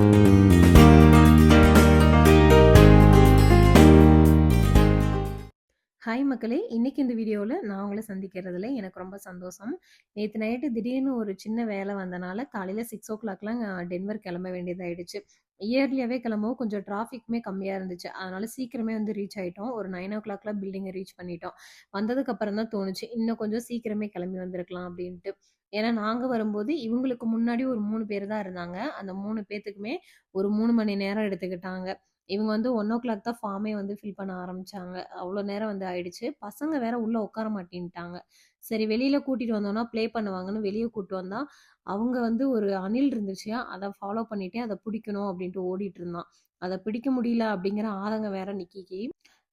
Música hi மக்களே! இன்றைக்கி இந்த வீடியோவில் நான் உங்களை சந்திக்கிறதுல எனக்கு ரொம்ப சந்தோஷம். நேற்று நைட்டு திடீர்னு ஒரு சின்ன வேலை வந்தனால, காலையில 6:00லாம் டென்வர் கிளம்ப வேண்டியதாகிடுச்சு இயர்லியாகவே கிளம்பவும் கொஞ்சம் டிராஃபிக்குமே கம்மியாக இருந்துச்சு. அதனால சீக்கிரமே வந்து ரீச் ஆகிட்டோம் ஒரு நைன் ஓ கிளாக்லாம் பில்டிங்கை ரீச் பண்ணிட்டோம். வந்ததுக்கப்புறம் தான் தோணுச்சு, இன்னும் கொஞ்சம் சீக்கிரமே கிளம்பி வந்திருக்கலாம் அப்படின்ட்டு ஏன்னா நாங்கள் வரும்போது இவங்களுக்கு முன்னாடி ஒரு மூணு பேர் தான் இருந்தாங்க. அந்த மூணு பேர்த்துக்குமே ஒரு மூணு மணி நேரம் எடுத்துக்கிட்டாங்க. இவங்க வந்து 1:00 தான் ஃபார்மே வந்து ஃபில் பண்ண ஆரம்பித்தாங்க அவ்வளோ நேரம் வந்து ஆயிடுச்சு. பசங்க வேற உள்ளே உட்கார மாட்டேன்ட்டாங்க. சரி வெளியில் கூட்டிகிட்டு வந்தோம்னா ப்ளே பண்ணுவாங்கன்னு வெளியே கூட்டு வந்தால் அவங்க வந்து ஒரு அணில் இருந்துச்சுயா, அதை ஃபாலோ பண்ணிட்டே அதை பிடிக்கணும் அப்படின்ட்டு ஓடிட்டு இருந்தான். அதை பிடிக்க முடியல அப்படிங்கிற ஆதங்கம் வேற நிக்கிக்கு.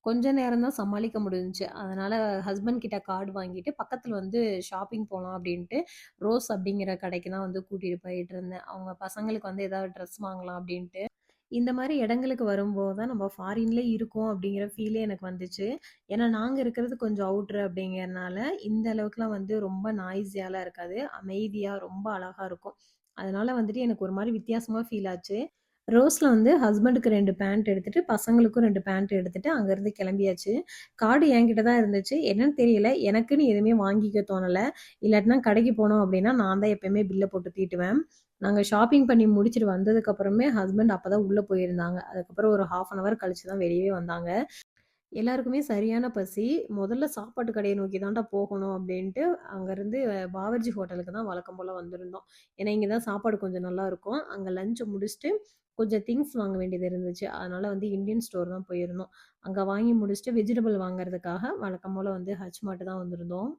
கொஞ்ச நேரம் தான் சமாளிக்க முடிஞ்சுச்சு. அதனால ஹஸ்பண்ட் கிட்ட கார்டு வாங்கிட்டு பக்கத்தில் வந்து ஷாப்பிங் போகலாம் அப்படின்ட்டு ரோஸ் அப்படிங்கிற கடைக்கு தான் வந்து கூட்டிட்டு போயிட்டுருந்தேன். அவங்க பசங்களுக்கு வந்து ஏதாவது ட்ரெஸ் வாங்கலாம் அப்படின்ட்டு இந்த மாதிரி இடங்களுக்கு வரும்போது தான் நம்ம ஃபாரின்லே இருக்கோம் அப்படிங்கிற ஃபீலே எனக்கு வந்துச்சு. ஏன்னா நாங்கள் இருக்கிறது கொஞ்சம் அவுட்ரு அப்டிங்கிறனால, இந்த அளவுக்குலாம் வந்து ரொம்ப நாய்ஸியாலாம் இருக்காது. அமைதியாக ரொம்ப அழகாக இருக்கும். அதனால வந்துட்டு எனக்கு ஒரு மாதிரி வித்தியாசமாக ஃபீல் ஆச்சு. ரோஸில் வந்து ஹஸ்பண்டுக்கு ரெண்டு பேண்ட் எடுத்துட்டு, பசங்களுக்கும் ரெண்டு பேண்ட் எடுத்துட்டு அங்கேருந்து கிளம்பியாச்சு. கார்டு என்கிட்ட தான் இருந்துச்சு. என்னன்னு தெரியல, எனக்குன்னு எதுவுமே வாங்கிக்க தோணல. இல்லாட்டினா கடைக்கு போனோம் அப்படின்னா நான் தான் எப்பயுமே பில்லை போட்டு தீட்டுவேன். நாங்கள் ஷாப்பிங் பண்ணி முடிச்சுட்டு வந்ததுக்கப்புறமே ஹஸ்பண்ட் அப்போ தான் உள்ளே போயிருந்தாங்க. அதுக்கப்புறம் ஒரு 1/2 அன் ஹவர் கழிச்சு தான் வெளியே வந்தாங்க. எல்லாருக்குமே சரியான பசி. முதல்ல சாப்பாட்டு கடையை நோக்கி தான்டா போகணும் அப்படின்ட்டு அங்கேருந்து பாவர்ஜி ஹோட்டலுக்கு தான் வழக்கம் போல் வந்திருந்தோம். ஏன்னா இங்கே தான் சாப்பாடு கொஞ்சம் நல்லாயிருக்கும் அங்கே லஞ்ச் முடிச்சுட்டு, கொஞ்சம் திங்ஸ் வாங்க வேண்டியது இருந்துச்சு. அதனால வந்து இந்தியன் ஸ்டோர் தான் போயிருந்தோம். அங்கே வாங்கி முடிச்சுட்டு வெஜிடபிள் வாங்குறதுக்காக வழக்கம் போல வந்து ஹச் மாட்டு தான் வந்திருந்தோம்.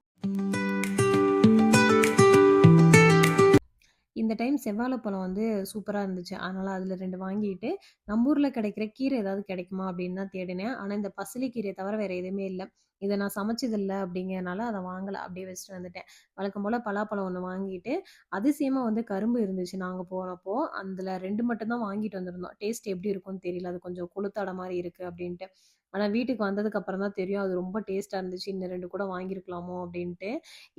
இந்த டைம் செவ்வாழைப்பழம் வந்து சூப்பராக இருந்துச்சு. அதனால் அதில் ரெண்டு வாங்கிட்டு, நம்ம ஊரில் கிடைக்கிற கீரை ஏதாவது கிடைக்குமா அப்படின்னு தான் தேடினேன். ஆனால் இந்த பசலி கீரைய தவிர வேறு எதுவுமே இல்லை இதை நான் சமைச்சதில்லை அப்படிங்கிறனால அதை வாங்கலை அப்படியே வச்சுட்டு வந்துட்டேன். வழக்கம் போல் பலாப்பழம் ஒன்று வாங்கிட்டு, அதிசயமாக வந்து கரும்பு இருந்துச்சு நாங்கள் போனப்போ. அதில் ரெண்டு மட்டும் தான் வாங்கிட்டு வந்திருந்தோம். டேஸ்ட் எப்படி இருக்கும்னு தெரியல. அது கொஞ்சம் கொளுத்தாட மாதிரி இருக்குது அப்படின்ட்டு ஆனால் வீட்டுக்கு வந்ததுக்கு அப்புறம் தான் தெரியும், அது ரொம்ப டேஸ்ட்டாக இருந்துச்சு. இன்னும் ரெண்டு கூட வாங்கியிருக்கலாமோ அப்படின்ட்டு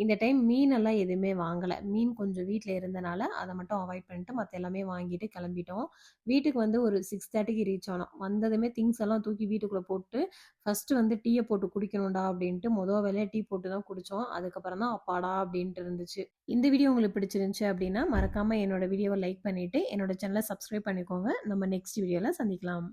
இந்த டைம் மீனெல்லாம் எதுவுமே வாங்கலை மீன் கொஞ்சம் வீட்டில் இருந்தனால, அதை மட்டும் அவாய்ட் பண்ணிட்டு மற்ற எல்லாமே வாங்கிட்டு கிளம்பிட்டோம். வீட்டுக்கு வந்து ஒரு 6:30க்கு ரீச் ஆனோம். வந்ததுமே திங்ஸ் எல்லாம் தூக்கி வீட்டுக்குள்ளே போட்டு, ஃபர்ஸ்ட்டு வந்து டீயை போட்டு குடிக்கணும்டா அப்படின்ட்டு மொத வேலையா டீ போட்டு தான் குடித்தோம் அதுக்கப்புறம் தான் அப்பாடா அப்படின்ட்டு இருந்துச்சு. இந்த வீடியோ உங்களுக்கு பிடிச்சிருந்துச்சு அப்படின்னா மறக்காமல் என்னோட வீடியோவை லைக் பண்ணிவிட்டு என்னோட சேனலை சப்ஸ்கிரைப் பண்ணிக்கோங்க. நம்ம நெக்ஸ்ட் வீடியோவில் சந்திக்கலாம்.